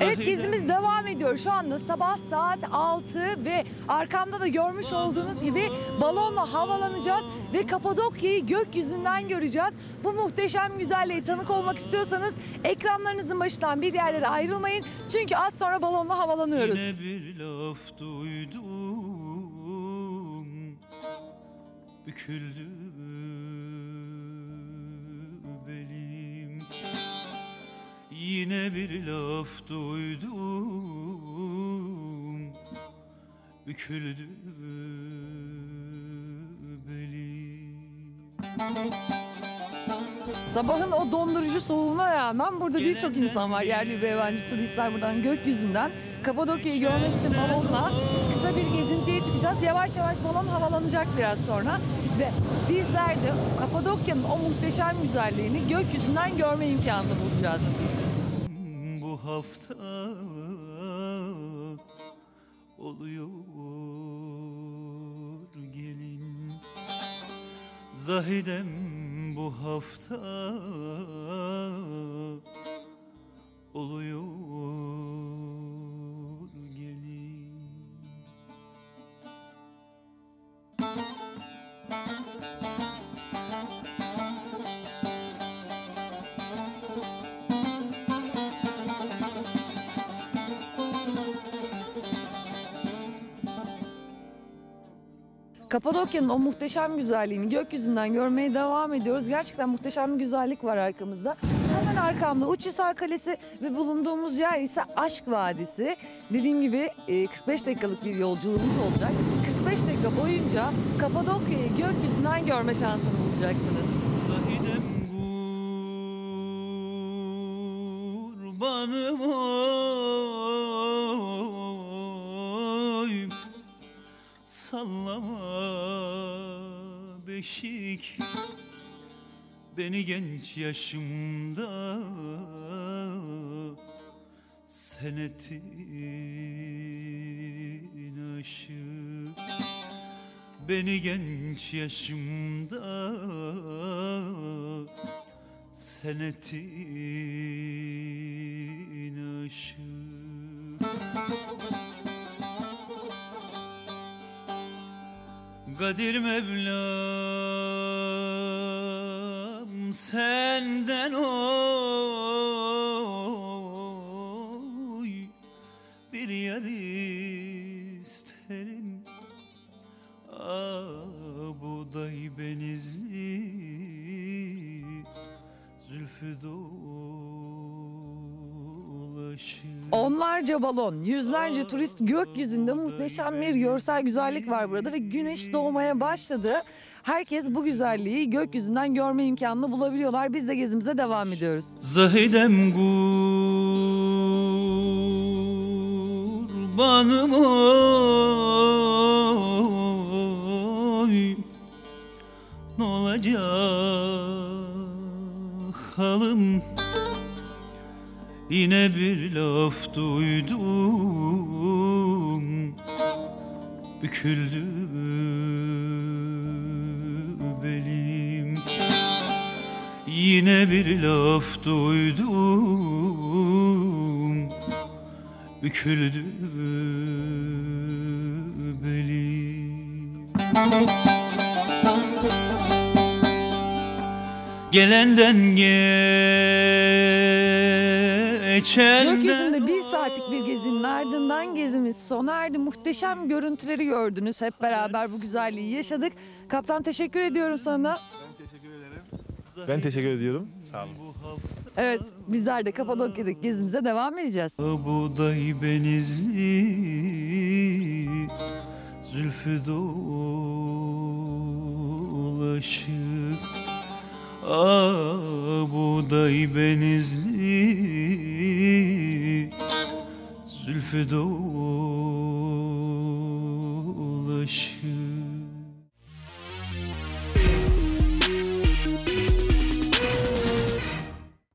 Evet gezimiz devam ediyor. Şu anda sabah saat 6 ve arkamda da görmüş olduğunuz gibi balonla havalanacağız ve Kapadokya'yı gökyüzünden göreceğiz. Bu muhteşem güzelliğe tanık olmak istiyorsanız ekranlarınızın başından bir yerlere ayrılmayın. Çünkü az sonra balonla havalanıyoruz. Yine bir laf duydum Büküldü Yine bir laf duydum Büküldü belim Sabahın o dondurucu soğuğuna rağmen burada birçok insan var. Yerli ve yabancı turistler buradan gökyüzünden Kapadokya'yı görmek için balonla kısa bir gezintiye çıkacağız. Yavaş yavaş balon havalanacak biraz sonra. Ve bizler de Kapadokya'nın o muhteşem güzelliğini gökyüzünden görme imkanı bulacağız. Bu hafta oluyor gelin. Zahidem bu hafta oluyor Kapadokya'nın o muhteşem güzelliğini gökyüzünden görmeye devam ediyoruz. Gerçekten muhteşem bir güzellik var arkamızda. Hemen arkamda Uçhisar Kalesi ve bulunduğumuz yer ise Aşk Vadisi. Dediğim gibi e, 45 dakikalık bir yolculuğumuz olacak. 45 dakika boyunca Kapadokya'yı gökyüzünden görme şansını bulacaksınız. Zahidem kurbanım oy beşik Beni genç yaşımda Sen ettin aşık Beni genç yaşımda Sen ettin aşık Kadir Mevlam senden oy. Bir yer isterim. Ah buğday benizli zülfü dolaşır Onlarca balon, yüzlerce turist gökyüzünde muhteşem bir görsel güzellik var burada ve güneş doğmaya başladı. Herkes bu güzelliği gökyüzünden görme imkanını bulabiliyorlar. Biz de gezimize devam ediyoruz. Zahidem kurbanım oy Ne olacak halım Yine bir laf duydum Büküldü belim. Yine bir laf duydum Büküldü belim. Gelenden geçenden Gökyüzünde bir saatlik bir gezinin ardından gezimiz sona erdi. Muhteşem görüntüleri gördünüz. Hep beraber bu güzelliği yaşadık. Kaptan teşekkür ediyorum sana. Ben teşekkür ediyorum. Sağ olun. Evet bizler de Kapadokya'daki gezimize devam edeceğiz. Buğday benizli Zülfü dolaşır Ah buğday benizli Zülfü